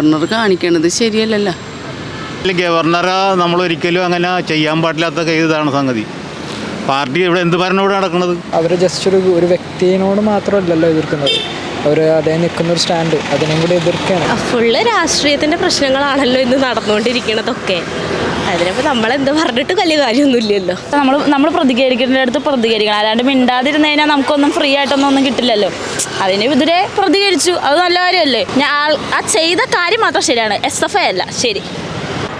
Governor കാണിക്കണത് ശരിയല്ലല്ലോ. ഗവർണറെ നമ്മൾ ഒരിക്കലും അങ്ങനെ ചെയ്യാൻ പാടില്ലാത്ത ഇതാണ് സംഗതി. പാർട്ടി ഇവിടെ എന്ത് ഭരണം ഇവിടെ നടക്കുന്നത് അവർ ജസ്റ്റ് ഒരു ഒരു വ്യക്തിയോട് മാത്രമല്ലല്ലോ എതിർക്കുന്നത്. അവർ അതേ നിൽക്കുന്ന ഒരു സ്റ്റാൻഡ് അതിനെയും കൂടി എതിർക്കുകയാണ്. ഫുള്ള് രാഷ്ട്രീയത്തിന്റെ പ്രശ്നങ്ങളാണല്ലോ ഇന്ന് നടന്നുകൊണ്ടിരിക്കണതൊക്കെ. അതിനിപ്പോൾ നമ്മളെന്ത് പറഞ്ഞിട്ട് വലിയ കാര്യമൊന്നുമില്ലല്ലോ. നമ്മൾ നമ്മൾ പ്രതികരിക്കേണ്ടടുത്ത് പ്രതികരിക്കണം. അല്ലാണ്ട് മിണ്ടാതിരുന്ന് കഴിഞ്ഞാൽ നമുക്കൊന്നും ഫ്രീ ആയിട്ടൊന്നും ഒന്നും കിട്ടില്ലല്ലോ. അതിന് എതിരെ പ്രതികരിച്ചു. അത് നല്ല കാര്യമല്ലേ? ഞാൻ ആ ചെയ്ത കാര്യം മാത്രം ശരിയാണ്. എസ് എഫ് ഐ അല്ല. ശരി.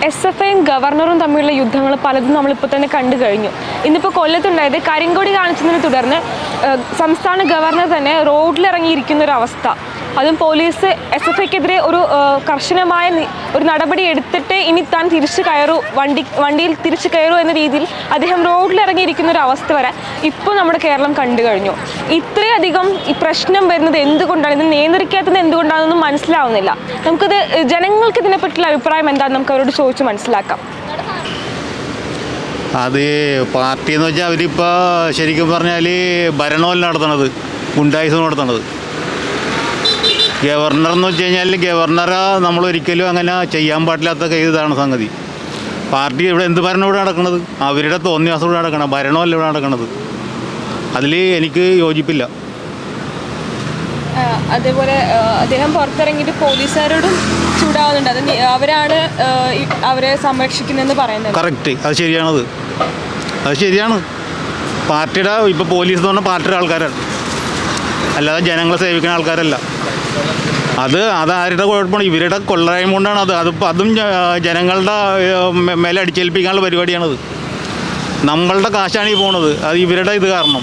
എസ് എഫ് ഐയും ഗവർണറും തമ്മിലുള്ള യുദ്ധങ്ങൾ പലതും നമ്മളിപ്പോൾ തന്നെ കണ്ടു കഴിഞ്ഞു. ഇന്നിപ്പോൾ കൊല്ലത്തുണ്ടായത് കരിങ്കൊടി കാണിച്ചതിനെ തുടർന്ന് സംസ്ഥാന ഗവർണർ തന്നെ റോഡിലിറങ്ങിയിരിക്കുന്ന ഒരു അവസ്ഥ. അതും പോലീസ് എസ് എഫ് ഐക്കെതിരെ ഒരു കർശനമായ ഒരു നടപടി എടുത്തിട്ട് ഇനി താൻ തിരിച്ചു കയറൂ. വണ്ടി വണ്ടിയിൽ തിരിച്ചു കയറൂ എന്ന രീതിയിൽ അദ്ദേഹം റോഡിലിറങ്ങിയിരിക്കുന്ന ഒരു അവസ്ഥ വരെ ഇപ്പോൾ നമ്മുടെ കേരളം കണ്ടു കഴിഞ്ഞു. ഇത്രയധികം ഈ പ്രശ്നം വരുന്നത് എന്തുകൊണ്ടാണ്? ഇത് നിയന്ത്രിക്കാത്തത് എന്തുകൊണ്ടാണെന്നൊന്നും മനസ്സിലാവുന്നില്ല. നമുക്കിത് ജനങ്ങൾക്ക് ഇതിനെപ്പറ്റിയുള്ള അഭിപ്രായം എന്താണെന്ന് നമുക്ക് അവരോട് ചോദിച്ച് മനസ്സിലാക്കാം. അത് പാർട്ടി എന്ന് വെച്ചാൽ അവരിപ്പോൾ ശരിക്കും പറഞ്ഞാൽ ഭരണമല്ല നടത്തണത് ഗുണ്ടായുസം നടത്തണത്. ഗവർണർ എന്ന് വെച്ച് കഴിഞ്ഞാൽ ഗവർണറെ നമ്മൾ ഒരിക്കലും അങ്ങനെ ചെയ്യാൻ പാടില്ലാത്ത ഇതാണ് സംഗതി. പാർട്ടി ഇവിടെ എന്ത് ഭരണം ഇവിടെ നടക്കുന്നത് അവരുടെ തോന്നിയാസം ഇവിടെ നടക്കണം ഭരണമല്ല ഇവിടെ നടക്കണത്. അതിൽ എനിക്ക് യോജിപ്പില്ല. അതേപോലെ അദ്ദേഹം പുറത്തിറങ്ങിയിട്ട് പോലീസുകാരോടും ചൂടാവുന്നുണ്ട്. അത് അവരാണ് അവരെ സംരക്ഷിക്കുന്നതെന്ന് പറയുന്നത്. കറക്റ്റ്. അത് ശരിയാണത്. അത് ശരിയാണ്. പാർട്ടിയുടെ ഇപ്പോൾ പോലീസ് എന്ന് പറഞ്ഞാൽ പാർട്ടിയുടെ ആൾക്കാരാണ്. അല്ലാതെ ജനങ്ങളെ സേവിക്കുന്ന ആൾക്കാരല്ല. അത് അത് ആരുടെ കുഴപ്പമാണ്? ഇവരുടെ കൊള്ളരായ്മ കൊണ്ടാണ് അത്. അതിപ്പോൾ അതും ജനങ്ങളുടെ മേലെ അടിച്ചേൽപ്പിക്കാനുള്ള പരിപാടിയാണത്. നമ്മളുടെ കാശാണ് ഈ പോണത്. അത് ഇവരുടെ ഇത് കാരണം.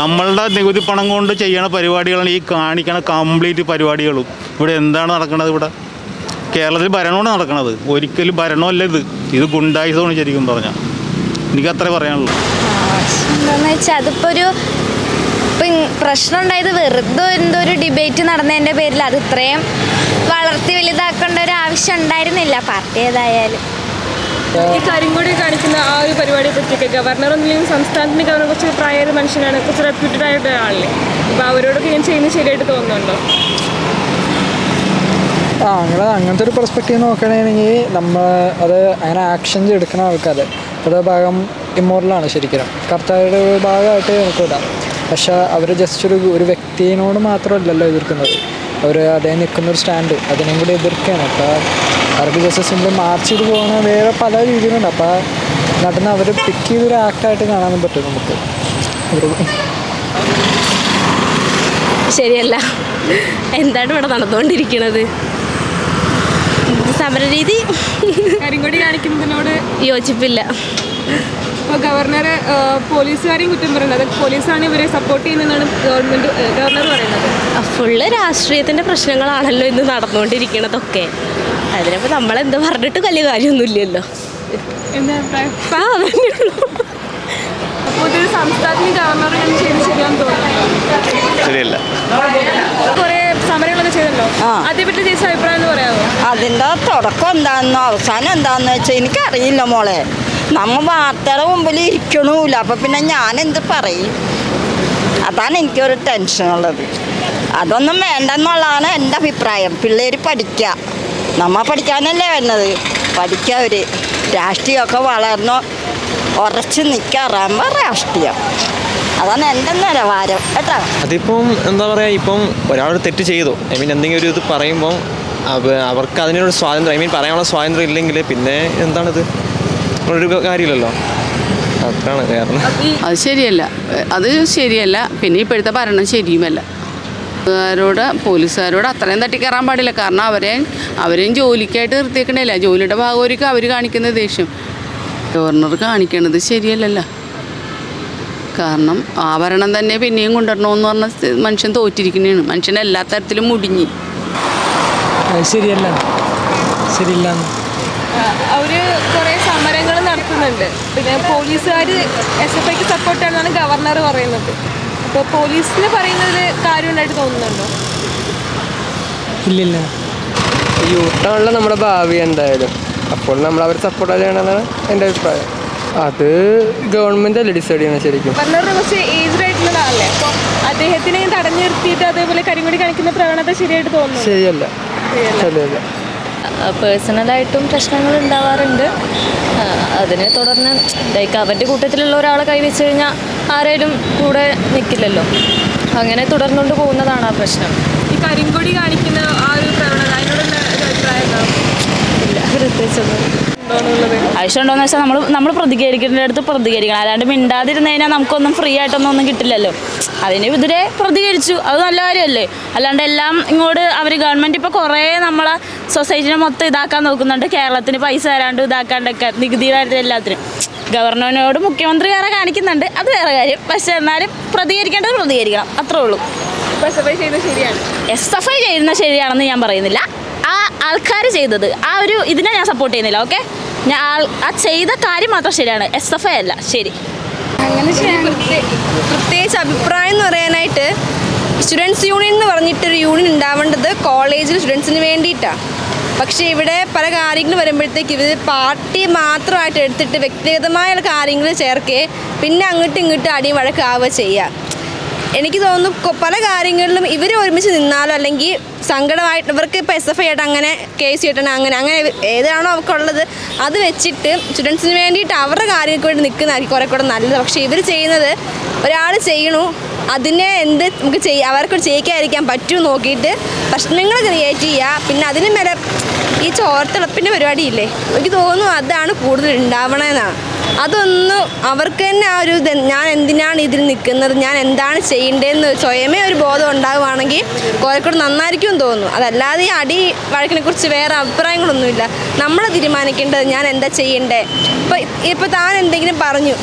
നമ്മളുടെ നികുതി പണം കൊണ്ട് ചെയ്യണ പരിപാടികളാണ് ഈ കാണിക്കണ കംപ്ലീറ്റ് പരിപാടികളും. ഇവിടെ എന്താണ് നടക്കുന്നത് ഇവിടെ? കേരളത്തിൽ ഭരണമാണ് നടക്കുന്നത് ഒരിക്കലും ഭരണമല്ല ഇത്. ഇത് ഗുണ്ടായുസമാണ് ശരിക്കും പറഞ്ഞാൽ എനിക്ക് അത്രേ പറയാനുള്ളൂ. എന്താണെന്ന് വെച്ചാൽ അതിപ്പോൾ ഒരു പ്രശ്നം ഉണ്ടായത് വെറുതെ എന്തോ ഒരു ഡിബേറ്റ് നടന്നതിന്റെ പേരിൽ അത് ഇത്രയും വളർത്തി വലുതാക്കേണ്ട ഒരു ആവശ്യം ഉണ്ടായിരുന്നില്ല. പാർട്ടി ഏതായാലും. ഈ കരിങ്കൊടി കാണിക്കുന്ന ആ ഒരു പരിപാടിയെ പറ്റിയൊക്കെ ഗവർണർ ഒന്നില്ലെങ്കിൽ സംസ്ഥാനത്തിന് ഗവർണർ കുറച്ച് പ്രായമായ മനുഷ്യനാണ് കുറച്ച് റെപ്യൂട്ടഡ് ആയിട്ട് ഒരാളല്ലേ അപ്പോൾ അവരോടൊക്കെ ഞാൻ ചെയ്യുന്നത് ശരിയായിട്ട് തോന്നുന്നുണ്ടോ? ആ അങ്ങനെ അങ്ങനത്തെ ഒരു പെർസ്പെക്റ്റീവ് നോക്കുകയാണെങ്കിൽ നമ്മൾ അത് അങ്ങനെ ആക്ഷൻസ് എടുക്കുന്ന ആൾക്കാർ അത് ഭാഗം ഇമ്മോറലാണ് ശരിക്കും. കർത്താവിയുടെ ഒരു ഭാഗമായിട്ട് എനിക്കില്ല പക്ഷെ അവർ ജസ്റ്റ് ഒരു ഒരു വ്യക്തിയോട് മാത്രമല്ലല്ലോ എതിർക്കുന്നത്. അവർ അതേ നിൽക്കുന്ന ഒരു സ്റ്റാൻഡ് അതിനെയും കൂടി എതിർക്കുകയാണ്. അപ്പോൾ അവർക്ക് ജസ്റ്റ് സിമ്പിൾ മാർച്ച് ചെയ്ത് പോകുന്ന വേറെ പല രീതിയിലുണ്ട്. അപ്പോൾ നടന്ന് അവർ പിക്ക് ചെയ്തൊരു ആക്ടായിട്ട് കാണാനും പറ്റും നമുക്ക്. ശരിയല്ല. എന്താണ് ഇവിടെ നടന്നുകൊണ്ടിരിക്കുന്നത് സമരരീതി? കരിങ്കൊടി കാണിക്കുന്നതിനോട് യോജിപ്പില്ല. ഇപ്പോൾ ഗവർണർ പോലീസുകാരെയും കുറ്റം പറയുന്നത്. പോലീസാണ് ഇവരെ സപ്പോർട്ട് ചെയ്യുന്നതെന്നാണ് ഗവൺമെന്റ് ഗവർണർ പറയുന്നത്. ഫുള്ള് രാഷ്ട്രീയത്തിന്റെ പ്രശ്നങ്ങളാണല്ലോ ഇന്ന് നടന്നുകൊണ്ടിരിക്കണതൊക്കെ. അതിനപ്പോൾ നമ്മളെന്ത് പറഞ്ഞിട്ട് വലിയ കാര്യമൊന്നുമില്ലല്ലോ. എന്താ അഭിപ്രായം? ആ അതന്നെയുള്ളൂ അപ്പോൾ ഇതൊരു സംസ്ഥാനത്തിന് ഗവർണർ ചെയ്ത് ശരിയാന്ന് തോന്നുന്നു. ശരിയല്ല. കുറേ സമരങ്ങളൊക്കെ ചെയ്തല്ലോ? അതേപറ്റി ചേച്ചി അഭിപ്രായം എന്ന് പറയാമോ അതിന്റെ തുടക്കം എന്താണെന്നോ അവസാനം എന്താണെന്ന് വെച്ചാൽ എനിക്കറിയില്ല മോളെ. നമ്മ വാർത്തയുടെ മുമ്പിൽ ഇരിക്കണമില്ല അപ്പം പിന്നെ ഞാൻ എന്ത് പറയും? അതാണ് എനിക്കൊരു ടെൻഷനുള്ളത് അതൊന്നും വേണ്ടെന്നുള്ളതാണ് എന്റെ അഭിപ്രായം. പിള്ളേർ പഠിക്കുക നമ്മ പഠിക്കാനല്ലേ വന്നത് പഠിക്കുക അവർ രാഷ്ട്രീയമൊക്കെ വളർന്നു ഉറച്ച് നിൽക്കാറാകുമ്പോൾ രാഷ്ട്രീയം. അതാണ് എന്റെ നിലവാരം. കേട്ടോ? അതിപ്പം എന്താ പറയുക ഇപ്പം ഒരാൾ തെറ്റ് ചെയ്തു. ഐ മീൻ എന്തെങ്കിലും ഒരു ഇത് പറയുമ്പോൾ അവർക്ക് അതിനൊരു സ്വാതന്ത്ര്യം ഐ മീൻ പറയാനുള്ള സ്വാതന്ത്ര്യം ഇല്ലെങ്കിൽ പിന്നെ എന്താണിത്? ഒരു കാര്യമില്ലല്ലോ. അതാണ് കാരണം. അത് ശരിയല്ല. അത് ശരിയല്ല. പിന്നെ ഇപ്പോഴത്തെ ഭരണം ശരിയുമല്ല. ോട് പോലീസുകാരോട് അത്രയും തട്ടിക്കയറാൻ പാടില്ല. കാരണം അവരെ അവരെയും ജോലിക്കായിട്ട് നിർത്തിയേക്കണില്ല. ജോലിയുടെ ഭാഗമായിരിക്കും അവർ കാണിക്കുന്ന ദേഷ്യം. ഗവർണർ കാണിക്കണത് ശരിയല്ലല്ലോ. കാരണം ആഭരണം തന്നെ പിന്നെയും കൊണ്ടുവരണമെന്ന് പറഞ്ഞ മനുഷ്യൻ തോറ്റിരിക്കുന്നതാണ് മനുഷ്യൻ എല്ലാ തരത്തിലും മുടിഞ്ഞി. ശരിയല്ല. ശരിയില്ല അവർ കുറേ സമരങ്ങൾ നടത്തുന്നുണ്ട്. പിന്നെ പോലീസുകാർ എസ് എഫ് ഐക്ക് സപ്പോർട്ടാണെന്നാണ് ഗവർണർ പറയുന്നത്. അപ്പോൾ പോലീസിന് പറയുന്നത് കാര്യമുണ്ടായിട്ട് തോന്നുന്നുണ്ടോ? ഇല്ലില്ല. യൂട്ടാണല്ലോ നമ്മുടെ ഭാവി എന്തായാലും. അപ്പോൾ നമ്മൾ അവർ സപ്പോർട്ട് ചെയ്യണമെന്നാണ് എന്റെ അഭിപ്രായം. അത് ഗവൺമെന്റ് അല്ലേ ഡിസൈഡ് ചെയ്യണം ശരിക്കും? ഗവർണർ കുറച്ച് ഏജ്ഡ് ആയിട്ടുള്ള ആളല്ലേ അപ്പോൾ അദ്ദേഹത്തിനെ തടഞ്ഞു നിർത്തിയിട്ട് അതേപോലെ കരിങ്കൊടി കാണിക്കുന്ന പ്രവണത ശരിയായിട്ട് തോന്നുന്നു ശരിയല്ല. ശരിയല്ല. പേഴ്സണലായിട്ടും പ്രശ്നങ്ങൾ ഉണ്ടാവാറുണ്ട് അതിനെ തുടർന്ന് ലൈക്ക് അവന്റെ കൂട്ടത്തിലുള്ള ഒരാളെ കൈവച്ച് കഴിഞ്ഞാൽ ആരേലും കൂടെ നിൽക്കില്ലല്ലോ അങ്ങനെ തുടർന്നുകൊണ്ട് പോകുന്നതാണ് ആ പ്രശ്നം. ഈ കരിങ്കൊടി കാണിക്കുന്ന ആ ഒരു പ്രവണത അതിനോടുള്ള അഭിപ്രായം ഇല്ല പ്രത്യേകിച്ചൊന്നും ആവശ്യമുണ്ടോയെന്ന് വെച്ചാൽ നമ്മൾ നമ്മൾ പ്രതികരിക്കേണ്ട അടുത്ത് പ്രതികരിക്കണം. അല്ലാണ്ട് മിണ്ടാതിരുന്ന് കഴിഞ്ഞാൽ നമുക്കൊന്നും ഫ്രീ ആയിട്ടൊന്നും ഒന്നും കിട്ടില്ലല്ലോ. അതിന് എതിരെ പ്രതികരിച്ചു. അത് നല്ല കാര്യമല്ലേ? അല്ലാണ്ട് എല്ലാം ഇങ്ങോട്ട് അവർ ഗവൺമെന്റ് ഇപ്പോൾ കുറേ നമ്മളെ സൊസൈറ്റിനെ മൊത്തം ഇതാക്കാൻ നോക്കുന്നുണ്ട്. കേരളത്തിന് പൈസ തരാണ്ട് ഇതാക്കാണ്ടൊക്കെ നികുതി വരുന്ന എല്ലാത്തിനും. ഗവർണറിനോട് മുഖ്യമന്ത്രി വേറെ കാണിക്കുന്നുണ്ട്. അത് വേറെ കാര്യം. പക്ഷെ എന്നാലും പ്രതികരിക്കേണ്ടത് പ്രതികരിക്കണം. അത്രേ ഉള്ളൂ. എസ് എഫ് ഐ ചെയ്യുന്നത് ശരിയാണ്. എസ് എഫ് ഐ ചെയ്യുന്ന ശരിയാണെന്ന് ഞാൻ പറയുന്നില്ല. ആ ആൾക്കാർ ചെയ്തത്. ആ ഒരു ഇതിനെ ഞാൻ സപ്പോർട്ട് ചെയ്യുന്നില്ല. ഓക്കെ ഞാൻ ആ ചെയ്ത കാര്യം മാത്രം ശരിയാണ്. എസ് എഫ് ഐ അല്ല. ശരി. അങ്ങനെ പ്രത്യേകിച്ച് അഭിപ്രായം എന്ന് പറയാനായിട്ട് സ്റ്റുഡൻസ് യൂണിയൻ എന്ന് പറഞ്ഞിട്ടൊരു യൂണിയൻ ഉണ്ടാവേണ്ടത് കോളേജിൽ സ്റ്റുഡൻസിന് വേണ്ടിയിട്ടാണ് പക്ഷേ ഇവിടെ പല കാര്യങ്ങൾ വരുമ്പോഴത്തേക്ക് ഇവർ പാർട്ടി മാത്രമായിട്ട് എടുത്തിട്ട് വ്യക്തിഗതമായ കാര്യങ്ങൾ ചേർക്കേ പിന്നെ അങ്ങോട്ടും ഇങ്ങോട്ടും അടിയും വഴക്കാവുക ചെയ്യുക എനിക്ക് തോന്നുന്നു പല കാര്യങ്ങളിലും ഇവർ ഒരുമിച്ച് നിന്നാലോ അല്ലെങ്കിൽ സങ്കടമായിട്ട് ഇവർക്ക് ഇപ്പോൾ എസ് എഫ് ഐ ആയിട്ട് അങ്ങനെ കേസ് കിട്ടണം അങ്ങനെ അങ്ങനെ ഏതാണോ അവർക്കുള്ളത് അത് വെച്ചിട്ട് സ്റ്റുഡൻസിന് വേണ്ടിയിട്ട് അവരുടെ കാര്യങ്ങൾക്ക് വേണ്ടി നിൽക്കുന്നതായിരിക്കും കുറേ കൂടെ നല്ലത്. പക്ഷേ ഇവർ ചെയ്യുന്നത് ഒരാൾ ചെയ്യണു അതിനെ എന്ത് നമുക്ക് ചെയ്യ അവർക്ക് ചെയ്യിക്കാതിരിക്കാൻ പറ്റുമോ നോക്കിയിട്ട് പ്രശ്നങ്ങൾ ക്രിയേറ്റ് ചെയ്യുക പിന്നെ അതിന് മേലെ ഈ ചോർത്തിളപ്പിന്റെ പരിപാടിയില്ലേ എനിക്ക് തോന്നുന്നു അതാണ് കൂടുതൽ ഉണ്ടാവണമെന്നാണ് അതൊന്നും അവർക്ക് തന്നെ ആ ഒരു ഞാൻ എന്തിനാണ് ഇതിൽ നിൽക്കുന്നത്? ഞാൻ എന്താണ് ചെയ്യേണ്ടതെന്ന് സ്വയമേ ഒരു ബോധം ഉണ്ടാവുകയാണെങ്കിൽ കോഴിക്കോട് നന്നായിരിക്കും തോന്നുന്നു. അതല്ലാതെ ഈ അടി വഴക്കിനെ കുറിച്ച് വേറെ അഭിപ്രായങ്ങളൊന്നുമില്ല. നമ്മൾ തീരുമാനിക്കേണ്ടത് ഞാൻ എന്താ ചെയ്യേണ്ടേ? ഇപ്പം ഇപ്പം താൻ എന്തെങ്കിലും പറഞ്ഞു.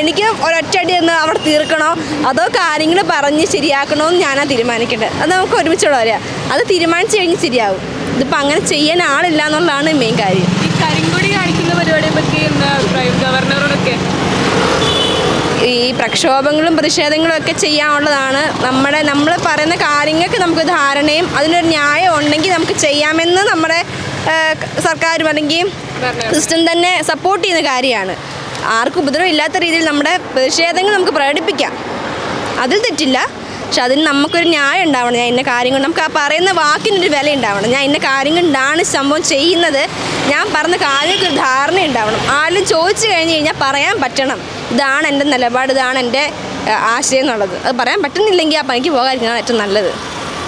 എനിക്ക് ഒരൊറ്റ അടി എന്ന് അവിടെ തീർക്കണോ? അതോ കാര്യങ്ങൾ പറഞ്ഞ് ശരിയാക്കണോ എന്ന് ഞാനാ തീരുമാനിക്കേണ്ടത്? അത് നമുക്ക് ഒരുമിച്ചുള്ള പറയാം അത് തീരുമാനിച്ചു കഴിഞ്ഞ് ശരിയാവും. ഇതിപ്പോൾ അങ്ങനെ ചെയ്യാൻ ആളില്ല എന്നുള്ളതാണ് മെയിൻ കാര്യം. ഈ കരിങ്കൊടി കാണിക്കുന്ന പരിപാടിയെ എന്താ അഭിപ്രായം ഗവർണറോടൊക്കെ? ഈ പ്രക്ഷോഭങ്ങളും പ്രതിഷേധങ്ങളും ഒക്കെ ചെയ്യാനുള്ളതാണ്. നമ്മുടെ നമ്മൾ പറയുന്ന കാര്യങ്ങൾക്ക് നമുക്ക് ധാരണയും അതിനൊരു ന്യായം ഉണ്ടെങ്കിൽ നമുക്ക് ചെയ്യാമെന്ന് നമ്മുടെ സർക്കാരും അല്ലെങ്കിൽ സിസ്റ്റം തന്നെ സപ്പോർട്ട് ചെയ്യുന്ന കാര്യമാണ്. ആർക്കും ഉപദ്രവം ഇല്ലാത്ത രീതിയിൽ നമ്മുടെ പ്രതിഷേധങ്ങൾ നമുക്ക് പ്രകടിപ്പിക്കാം. അതിൽ തെറ്റില്ല. പക്ഷെ അതിന് നമുക്കൊരു ന്യായം ഉണ്ടാവണം. ഞാൻ ഇന്ന കാര്യം കൊണ്ട് നമുക്ക് ആ പറയുന്ന വാക്കിനൊരു വില ഉണ്ടാവണം ഞാൻ ഇന്ന കാര്യം കൊണ്ടാണ് സംഭവം ചെയ്യുന്നത്. ഞാൻ പറഞ്ഞ കാര്യങ്ങൾക്ക് ഒരു ധാരണ ഉണ്ടാവണം ആരും ചോദിച്ചു കഴിഞ്ഞ് കഴിഞ്ഞാൽ പറയാൻ പറ്റണം. ഇതാണ് എന്റെ നിലപാട് ഇതാണ് എന്റെ ആശയം എന്നുള്ളത്. അത് പറയാൻ പറ്റുന്നില്ലെങ്കിൽ ആ പണിക്ക് പോകാതിരിക്കുന്നതാണ് ഏറ്റവും നല്ലത്.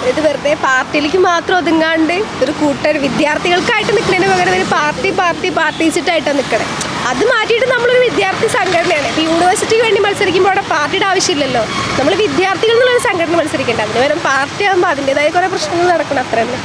ഇത് വെറുതെ പാർട്ടിയിലേക്ക് മാത്രം ഒതുങ്ങാണ്ട് ഒരു കൂട്ടർ വിദ്യാർത്ഥികൾക്കായിട്ട് നിൽക്കുന്നതിന് പകരം ഒരു പാർട്ടി പാർട്ടി പാർട്ടീസിട്ടായിട്ടാണ് നിൽക്കണേ അത് മാറ്റിയിട്ട് നമ്മളൊരു വിദ്യാർത്ഥി സംഘടനയാണ്. ഇപ്പോൾ യൂണിവേഴ്സിറ്റിക്ക് വേണ്ടി മത്സരിക്കുമ്പോൾ അവിടെ പാർട്ടിയുടെ ആവശ്യമില്ലല്ലോ. നമ്മൾ വിദ്യാർത്ഥികൾ എന്നുള്ളൊരു സംഘടന മത്സരിക്കേണ്ട. അതിന് പകരം പാർട്ടി ആകുമ്പോൾ അതിന്റെതായ കുറേ പ്രശ്നങ്ങൾ നടക്കണം അത്ര തന്നെ